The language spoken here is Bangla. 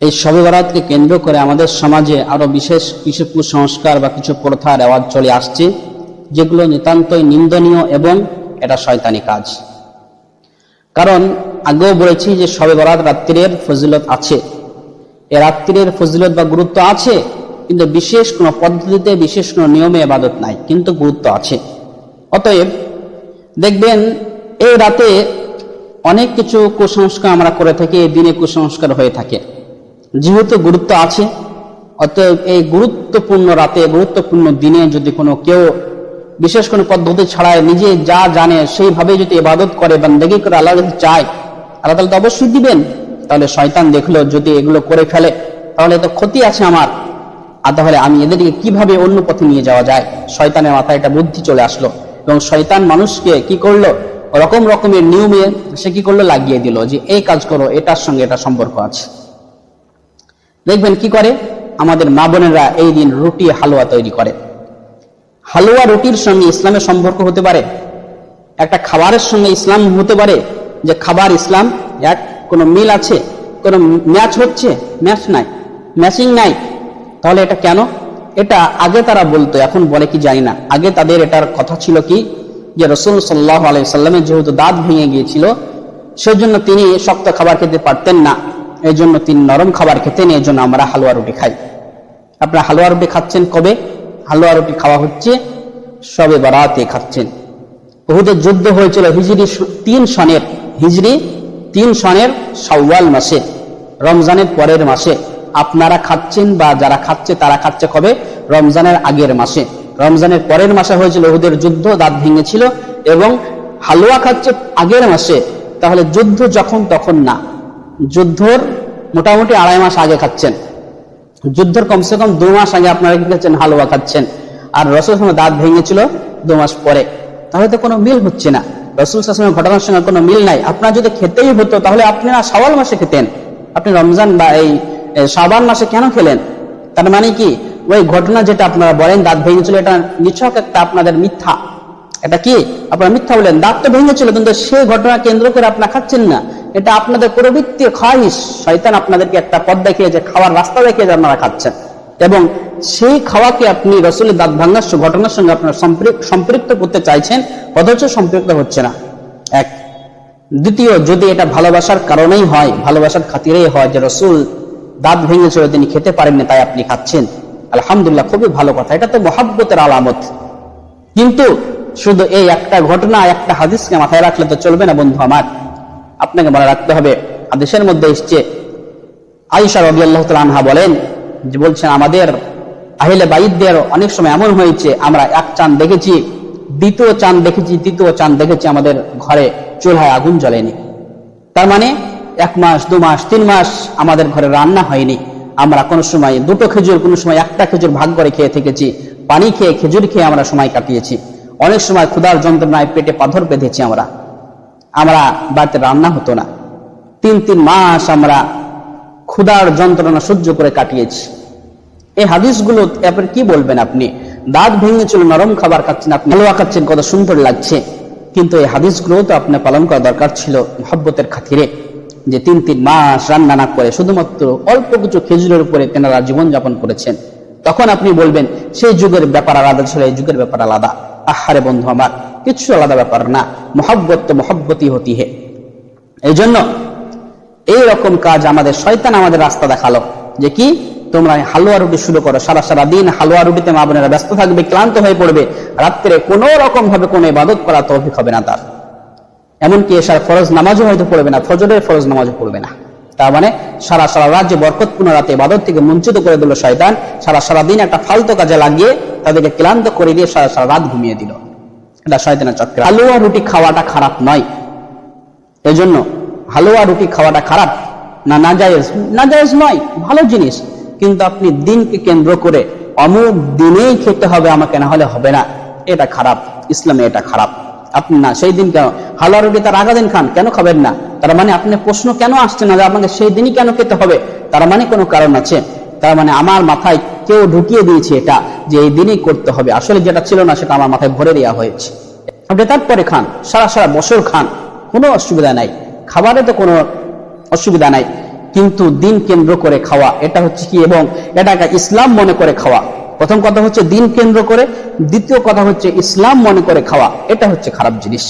এই শবে বরাতকে কেন্দ্র করে আমাদের সমাজে আরও বিশেষ কিছু কুসংস্কার বা কিছু প্রথা রেওয়াজ চলে আসছে, যেগুলো নিতান্তই নিন্দনীয় এবং এটা শয়তানি কাজ। কারণ আগেও বলেছি যে শবে বরাত রাত্রির ফজিলত আছে। এ রাত্রির ফজিলত বা গুরুত্ব আছে, কিন্তু বিশেষ কোনো পদ্ধতিতে, বিশেষ কোনো নিয়মে এবাদত নাই, কিন্তু গুরুত্ব আছে। অতএব দেখবেন, এই রাতে অনেক কিছু কুসংস্কার আমরা করে থাকি এই দিনে কুসংস্কার হয়ে থাকে। যেহেতু গুরুত্ব আছে, অতএব এই গুরুত্বপূর্ণ রাতে, গুরুত্বপূর্ণ দিনে যদি কোনো কেউ বিশেষ কোনো পদ্ধতি ছাড়াই নিজে যা জানে সেইভাবে যদি ইবাদত করে, বান্দেগি করে আল্লাহ যদি চায়, আল্লাহ তাহলে তো অবশ্যই দিবেন। তাহলে শয়তান দেখল যদি এগুলো করে ফেলে, তাহলে তো ক্ষতি আছে আমার। আর তাহলে আমি এদেরকে কীভাবে অন্য পথে নিয়ে যাওয়া যায়? শয়তানের মাথায় একটা বুদ্ধি চলে আসলো এবং শয়তান মানুষকে কি করল? রকম রকমের নিয়মে সে কি করল? লাগিয়ে দিল যে, এই কাজ করো, এটার সঙ্গে এটা সম্পর্ক আছে। দেখবেন কি করে? আমাদের মা বোনেরা এই দিন রুটি, হালুয়া তৈরি করে। হালুয়া, রুটির সঙ্গে ইসলামের সম্পর্ক হতে পারে। একটা খাবারের সঙ্গে ইসলাম হতে পারে যে খাবার ইসলাম, এক, কোনো মিল আছে? কোনো ম্যাচ হচ্ছে? ম্যাচ নাই। ম্যাচিং নাই। তাহলে এটা কেন? এটা আগে তারা বলতো, এখন বলে কি জানি না। আগে তাদের এটার কথা ছিল কি? যে রসুল সাল্লাহ আলাইসাল্লামের যেহেতু দাঁত ভেঙে গিয়েছিল, সেজন্য তিনি শক্ত খাবার খেতে পারতেন না। এই জন্য তিনি নরম খাবার খেতেন এই জন্য আমরা হালুয়া রুটি খাই। আপনারা হালুয়া রুটি খাচ্ছেন কবে? হালুয়া রুটি খাওয়া হচ্ছে সবে বারাতে খাচ্ছেন। বহুদের যুদ্ধ হয়েছিল হিজরি স- তিন সনের, হিজরি তিন সনের সাওয়াল মাসে, রমজানের পরের মাসে। আপনারা খাচ্ছেন বা যারা খাচ্ছে, তারা খাচ্ছে কবে? রমজানের আগের মাসে। রমজানের পরের মাসে হয়েছিল ওহুদের যুদ্ধ, দাঁত ভেঙেছিল এবং হালুয়া খাচ্ছে আগের মাসে। তাহলে যুদ্ধ যখন, তখন না। যুদ্ধর মোটামুটি আড়াই মাস আগে খাচ্ছেন। যুদ্ধর কমসে কম দু মাস আগে আপনারা কি খাচ্ছেন? হালুয়া খাচ্ছেন। আর রসুল দাঁত ভেঙেছিল দু মাস পরে। তাহলে তো কোনো মিল হচ্ছে না। রসুল শাসনের ঘটনার সঙ্গে কোনো মিল নাই। আপনার যদি খেতেই হতো, তাহলে আপনি না সওয়াল মাসে খেতেন। আপনি রমজান বা এই সাবান মাসে কেন খেলেন? তার মানে কি? ওই ঘটনা যেটা আপনারা বলেন, দাঁত ভেঙেছিল, এটা নিছক একটা আপনাদের মিথ্যা। এটা কি? আপনারা মিথ্যা বলেন। দাঁত তো ভেঙেছিল, কিন্তু সেই ঘটনা কেন্দ্র করে আপনারা খাচ্ছেন না। এটা আপনাদের প্রবৃত্তি খাইস শয়তান আপনাদেরকে একটা পথ দেখিয়েছে খাওয়ার রাস্তা দেখিয়ে যে আপনারা খাচ্ছেন। এবং সেই খাওয়াকে আপনি রসুলের দাঁত ভাঙ্গার ঘটনার সঙ্গে আপনারা সম্পৃক্ত করতে চাইছেন, অথচ সম্পৃক্ত হচ্ছে না। এক। দ্বিতীয়, যদি এটা ভালোবাসার কারণেই হয়, ভালোবাসার খাতিরেই হয় যে রসুল দাঁত ভেঙেছিল, তিনি খেতে পারেননি, তাই আপনি খাচ্ছেন। আলহামদুলিল্লাহ, খুবই ভালো কথা। এটা তো মহাব্বতের আলামত। কিন্তু শুধু এই একটা ঘটনা, একটা হাদিসকে মাথায় রাখলে তো চলবে না, বন্ধু আমার। আপনাকে মনে রাখতে হবে। হাদিসের মধ্যে এসছে আইসা রবি আল্লাহ আনহা বলেন, যে বলছেন, আমাদের আহিলে বাইদদের অনেক সময় এমন হয়েছে, আমরা এক চাঁদ দেখেছি, দ্বিতীয় চাঁদ দেখেছি, তৃতীয় চাঁদ দেখেছি, আমাদের ঘরে চুলহায় আগুন জ্বলেনি। তার মানে এক মাস, দু মাস, তিন মাস আমাদের ঘরে রান্না হয়নি। আমরা কোনো সময় দুটো খেজুর, কোনো সময় একটা খেজুর ভাগ করে খেয়ে থেকেছি, পানি খেয়ে, খেজুর খেয়ে আমরা সময় কাটিয়েছি। অনেক সময় ক্ষুধার যন্ত্রণায় পেটে পাথর বেঁধেছি আমরা। আমরা বাড়িতে রান্না হতো না। তিন তিন মাস আমরা ক্ষুধার যন্ত্রণা সহ্য করে কাটিয়েছি। এই হাদিসগুলো এরপর কি বলবেন আপনি? দাঁত ভেঙেছিল, নরম খাবার খাচ্ছেন আপনি, হালুয়া খাচ্ছেন, কত সুন্দর লাগছে। কিন্তু এই হাদিসগুলো তো আপনার পালন করা দরকার ছিল মহব্বতের খাতিরে যে তিন তিন মাস রান্না না করে শুধুমাত্র অল্প কিছু খেজুরের উপরে তেনারা জীবনযাপন করেছেন। তখন আপনি বলবেন, সেই যুগের ব্যাপার আলাদা ছিল, এই যুগের ব্যাপার আলাদা। আহারে বন্ধু আমার কিছু আলাদা ব্যাপার না। মহব্বত তো মহব্বতই হতি হে এই জন্য এই রকম কাজ আমাদের শয়তান আমাদের রাস্তা দেখাল যে কি, তোমরা হালুয়া রুটি শুরু করো। সারা সারা দিন হালুয়া রুটিতে মা বোনেরা ব্যস্ত থাকবে, ক্লান্ত হয়ে পড়বে। রাত্রে কোনো রকম ভাবে কোনো ইবাদত করা তৌফিক হবে না তার। এমনকি এসার ফরজ নামাজও হয়তো পড়বে না, ফজরের ফরজ নামাজও পড়বে না। তার মানে সারা সারা রাজ্যে বরকতপূর্ণ রাতে ইবাদত থেকে বঞ্চিত করে দিল শয়তান। সারা সারা দিন একটা ফালতু কাজে লাগিয়ে তাদেরকে ক্লান্ত করে দিয়ে সারা সারা রাত ঘুমিয়ে দিল। চক্র। হালুয়া রুটি খাওয়াটা খারাপ নয়। এজন্য হালুয়া রুটি খাওয়াটা খারাপ না নাজায়েজ। নাজায়েজ নয়, ভালো জিনিস। কিন্তু আপনি দিনকে কেন্দ্র করে অমুক দিনেই খেতে হবে আমাকে, না হলে হবে না। এটা খারাপ, ইসলামে এটা খারাপ। আপনি না, সেই দিন কেন? হালুয়া রুটি তার আগা দিন খান, কেন খাবেন না? তার মানে আপনি প্রশ্ন কেন আসছে না যে আপনাকে সেই দিনই কেন খেতে হবে? তার মানে কোনো কারণ আছে। তার মানে আমার মাথায় কেউ ঢুকিয়ে দিয়েছে এটা, যে এই দিনই করতে হবে। আসলে যেটা ছিল না, সেটা আমার মাথায় ভরে দেওয়া হয়েছে। তারপরে খান, সারা সারা বছর খান, কোনো অসুবিধা নাই। খাবারে তো কোনো অসুবিধা নাই। কিন্তু দিন কেন্দ্র করে খাওয়া, এটা হচ্ছে কি? এবং এটাকে ইসলাম মনে করে খাওয়া। প্রথম কথা হচ্ছে দিন কেন্দ্র করে, দ্বিতীয় কথা হচ্ছে ইসলাম মনে করে খাওয়া, এটা হচ্ছে খারাপ জিনিস।